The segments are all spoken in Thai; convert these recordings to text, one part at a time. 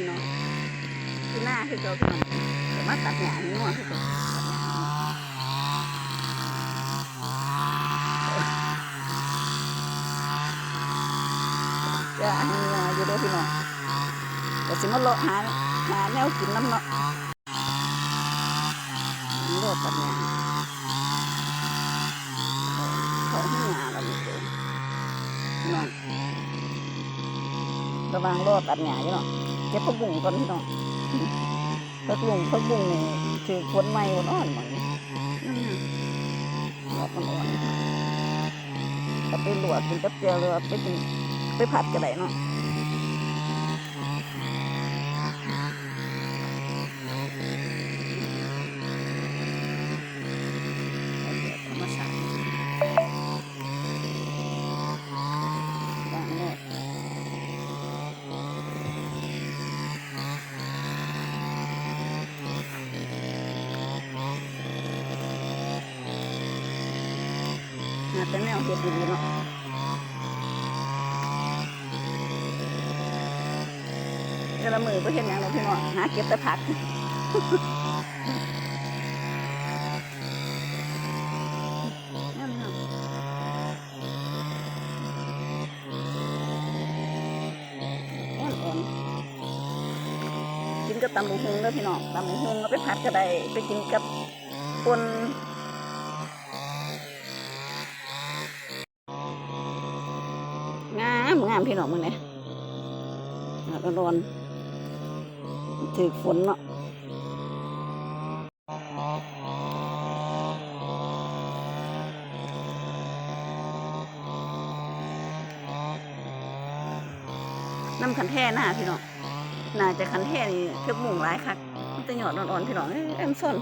พี่น้องที่หน้าคือเก่าพี่น้องแต่มาตัดหญ้านี่ว่าคือเก่าจะให้เงาอยู่เด้อพี่น้องแต่สิมาเลาะหาหาแนวกินน้ำเนาะโลดตัดหญ้าเขาให้หญ้าเราอยู่เด้พี่น้องระวังโลดตัดหญ้าอยู่เนาะ เก็บผักบุ้งก่อนพี่น้องผักบุ้งผักบุ้งนี่ถือขวนใหม่คนอ่อนมั้งนั่นน่ะดอกมันอ่อนก็ไปหลวกกินกับเจียวหรือไปกินไปผัดก็ได้เนาะ หาแต่แนวเฮ็ดดีๆเนาะแต่ละมือก็เห็นอย่างเราพี่น้องหาเก็บแต่ผักนั่นน่ะอ่อนๆกินกับตำบักหุ่งเด้อพี่น้องตำบักหุ่งเอาไปผัดก็ได้ไปกินกับปนงามงามพี่น้องมึงเนี่ยร้อนถือฝนเนาะน้ำขันแท่หน้าพี่น้องน่าจะขันแท่นี่เทือกหมุงหลายคักมันจะหยอดอ่อนๆพี่น้องเอ้ยเอ็มส้น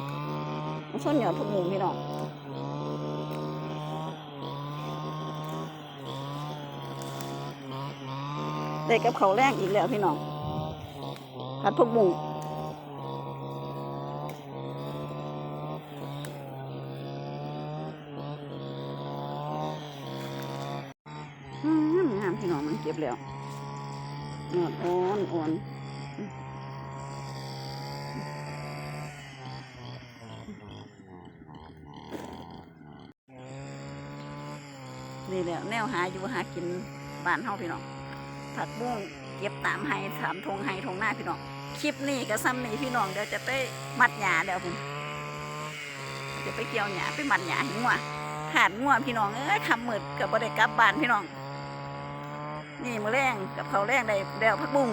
ส้นหยอดพวกหมุงพี่น้อง ได้กับเขาแรกอีกแล้วพี่น้องผัดพวกหมุงงามพี่น้องมันเก็บแล้วหนวดอ่อนอ่อนนี่แหละแนวหาอยู่หากินบ้านเฮาพี่น้อง ผักบุ้งเก็บตามไห้สามทงไห้ทงหน้าพี่น้องคลิปนี้กับซ้ำนี้พี่น้องเดี๋ยวจะไปมัดหยาเดี๋ยวผมจะไปเกี่ยวหยาไปมัดหยาห้งัวขาดง่วพี่น้องเอ้ยคำมืดกับบ่ได้กลับบ้านพี่น้อง นี่มือแรงกับเขาแรงได้แล้วผักบุ้ง